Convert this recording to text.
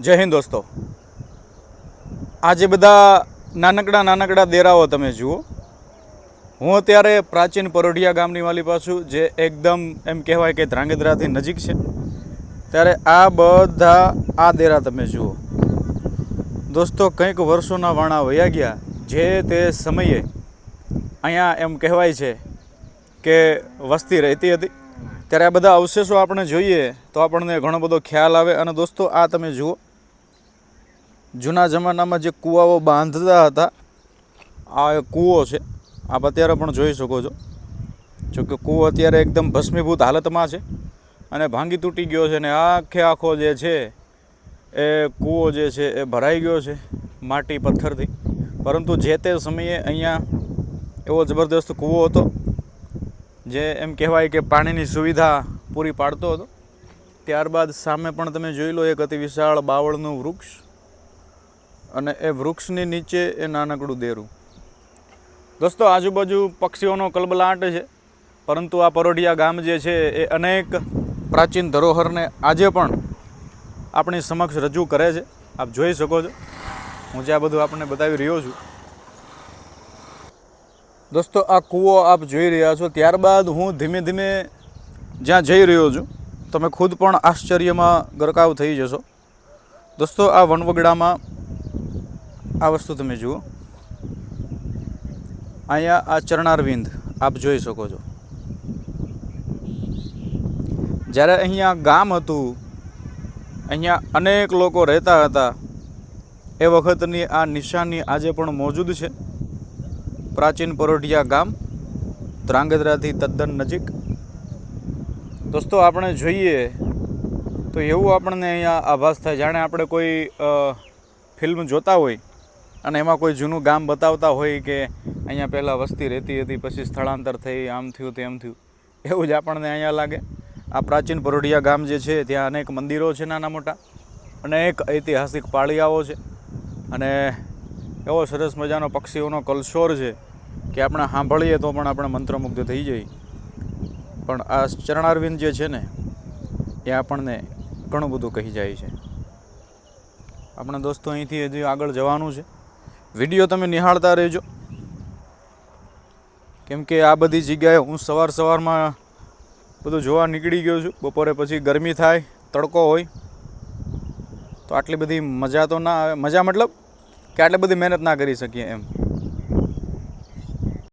જય હિન્દ દોસ્તો. આજે બધા નાનકડા નાનકડા દેરાઓ તમે જુઓ. હું અત્યારે પ્રાચીન પરોઢિયા ગામની વાલી પાછું, જે એકદમ એમ કહેવાય કે ધ્રાંગધ્રાથી નજીક છે. ત્યારે આ બધા આ દેરા તમે જુઓ. દોસ્તો, કંઈક વર્ષોના વાણા વયા ગયા. જે તે સમયે અહીંયા એમ કહેવાય છે કે વસ્તી રહેતી હતી. ત્યારે આ બધા અવશેષો આપણે જોઈએ તો આપણને ઘણો બધો ખ્યાલ આવે. અને દોસ્તો, આ તમે જુઓ. જૂના જમાનામાં જે કૂવાઓ બાંધતા હતા, આ કૂવો છે. આપ અત્યારે પણ જોઈ શકો છો. જોકે કૂવો અત્યારે એકદમ ભસ્મીભૂત હાલતમાં છે અને ભાંગી તૂટી ગયો છે અને આખે આખો જે છે, એ કૂવો જે છે, એ ભરાઈ ગયો છે માટી પથ્થરથી. પરંતુ જે તે સમયે અહીંયા એવો જબરદસ્ત કૂવો હતો જે એમ કહેવાય કે પાણીની સુવિધા પૂરી પાડતો હતો. ત્યારબાદ સામે પણ તમે જોઈ લો એક અતિ વિશાળ બાવળનું વૃક્ષ અને એ વૃક્ષની નીચે એ નાનકડું દેરું. દોસ્તો, આજુબાજુ પક્ષીઓનો કલબલાટ છે, પરંતુ આ પરોઢિયા ગામ જે છે એ અનેક પ્રાચીન ધરોહરને આજે પણ આપણી સમક્ષ રજૂ કરે છે. આપ જોઈ શકો છો. હું જે આ બધું આપણને બતાવી રહ્યો છું દોસ્તો, આ કૂવો આપ જોઈ રહ્યા છો. ત્યારબાદ હું ધીમે ધીમે જ્યાં જઈ રહ્યો છું, તમે ખુદ પણ આશ્ચર્યમાં ગરકાવ થઈ જશો. દોસ્તો, આ વનવગડામાં આ વસ્તુ તમે જુઓ. અહીંયા આ ચરણારવિંદ આપ જોઈ શકો છો. જ્યારે અહીંયા ગામ હતું, અહીંયા અનેક લોકો રહેતા હતા. એ વખતની આ નિશાની આજે પણ મોજૂદ છે. પ્રાચીન પરોઢિયા ગામ, ધ્રાંગધ્રાથી તદ્દન નજીક. દોસ્તો, આપણે જોઈએ તો એવું આપણને અહીંયા આભાસ થાય. જાણે આપણે કોઈ ફિલ્મ જોતા હોય અને એમાં કોઈ જૂનું ગામ બતાવતા હોય કે અહીંયા પહેલાં વસ્તી રહેતી હતી, પછી સ્થળાંતર થઈ, આમ થયું, તેમ થયું. એવું જ આપણને અહીંયા લાગે. આ પ્રાચીન પરોઢિયા ગામ જે છે, ત્યાં અનેક મંદિરો છે નાના મોટા, અનેક ઐતિહાસિક પાળિયાઓ છે. અને એવો સરસ મજાનો પક્ષીઓનો કલશોર છે કે આપણે સાંભળીએ તો પણ આપણે મંત્રમુગ્ધ થઈ જઈએ. પણ આ ચરણારવિંદ જે છે ને, એ આપણને ઘણું બધું કહી જાય છે. આપણે દોસ્તો અહીંથી હજી આગળ જવાનું છે. વીડિયો તમે નિહાળતા રહેજો. કેમ કે આ બધી જગ્યાએ હું સવાર સવારમાં બધું જોવા નીકળી ગયો છું. બપોરે પછી ગરમી થાય, તડકો હોય, તો આટલી બધી મજા તો ના આવે. મજા મતલબ કે આટલી બધી મહેનત ના કરી શકીએ એમ.